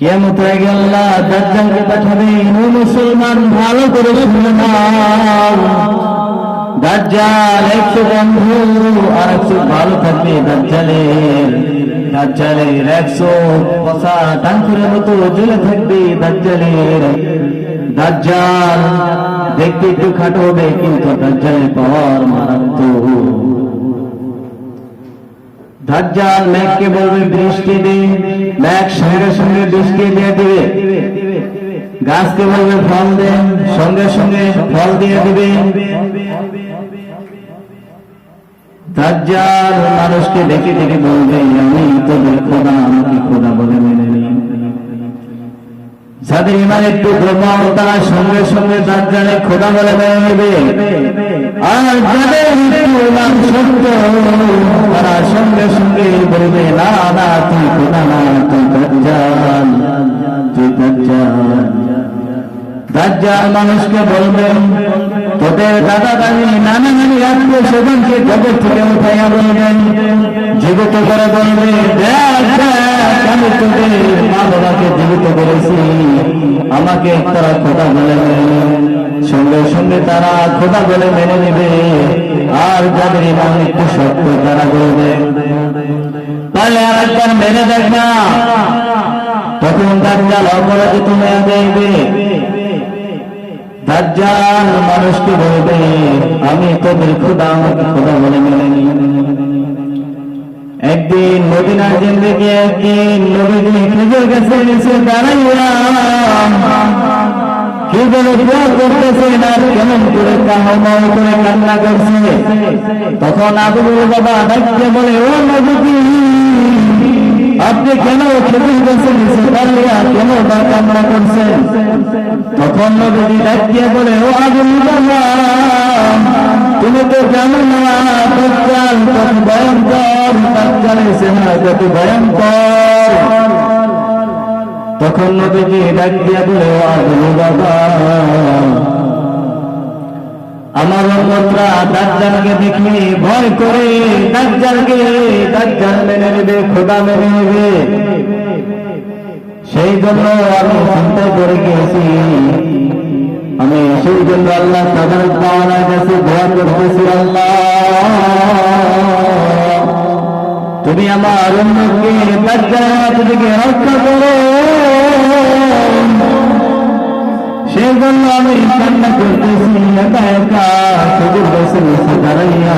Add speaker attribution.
Speaker 1: কেমত হয়ে গেল মুসলমান, ভালো করে শুনে দাজ্জাল একশো বন্ধু আর একশো ভালো থাকবে দাজ্জালের। দাজ্জালের একশো পশা টাঙ্কুরের মতো জ্বলে থাকবে দাজ্জালের। দাজ্জাল দেখতে একটু খাটো হবে, কিন্তু দাজ্জালের পাওয়ার মারাত্মক। দাজ্জাল মেঘকে বলবে, বৃষ্টি দে। মেঘ সঙ্গে সঙ্গে বৃষ্টি দিয়ে দিবে। গাছকে বলবে, ফল দে। সঙ্গে সঙ্গে ফল দিয়ে দিবে। দাজ্জাল মানুষকে ডেকে ডেকে বলবে, আমি তোদের খোদা, আমাকে খোদা বলে মেনে যাদের ইমান একটু দুর্বল তারা সঙ্গে সঙ্গে দাজ্জালে খোদা বলে নেবে। আর যাদের শক্ত তারা সঙ্গে সঙ্গে বলবে, না তুই খোদা না, তুই দাজ্জাল তুই দাজ্জাল। দাজ্জাল মানুষকে বলবেন তোদের দাদা দাদি নানা নানি আত্মীয় স্বজনকে জগৎ থেকে উঠাইয়া বলবেন। জীবিত করে বলবে দেখ বাবাকে করেছি। আমাকে তারা খোদা বলে মেনে সঙ্গে সঙ্গে তারা খোদা বলে মেনে নেবে। আর যাদের ইমান একটু শক্ত, তারা বলবে তাহলে আর একবার মেনে দেখ না। তখন দাজ্জাল অপরাধী তুমি দেবে দাজ্জাল মানুষকে বলবে, আমি তোদের খোদা, আমাকে খোদা বলে মেনে একদিন মদিনার জিন্দগি, একদিন নবীজি খেজুর গেছে নিচে দাঁড়াইয়া কি যেন দোয়া করতেছেন আর কেমন করে কাহমাও করে কান্না করছে? তখন আবুল বাবা ডাকতে বলে, ও নবীজি, আপনি কেন খেজুর গেছে নিচে কেন বা কান্না করছেন? তখন নবীজি ডাকিয়ে বলে, ও বাবা, তুমি তো জানো না তখন নবীজি ডাক দিয়ে বলে বাবা, আমার উম্মতরা দাজ্জালকে দেখে ভয় করে, দাজ্জালকে, দাজ্জাল মেনে নেবে, খোদা মেনে নেবে। সেই জন্য আমি চিন্তা করে গিয়েছি। আমি সেই জন্য আল্লাহ তাদের পাওয়ার কাছে দোয়া করতেছি, আল্লাহ তুমি আমার অন্যকে দাজ্জাল থেকে রক্ষা করো। সে জন্য আমি কান্না করতেছি, একা একা সুযোগ বসে বসে দাঁড়াইয়া।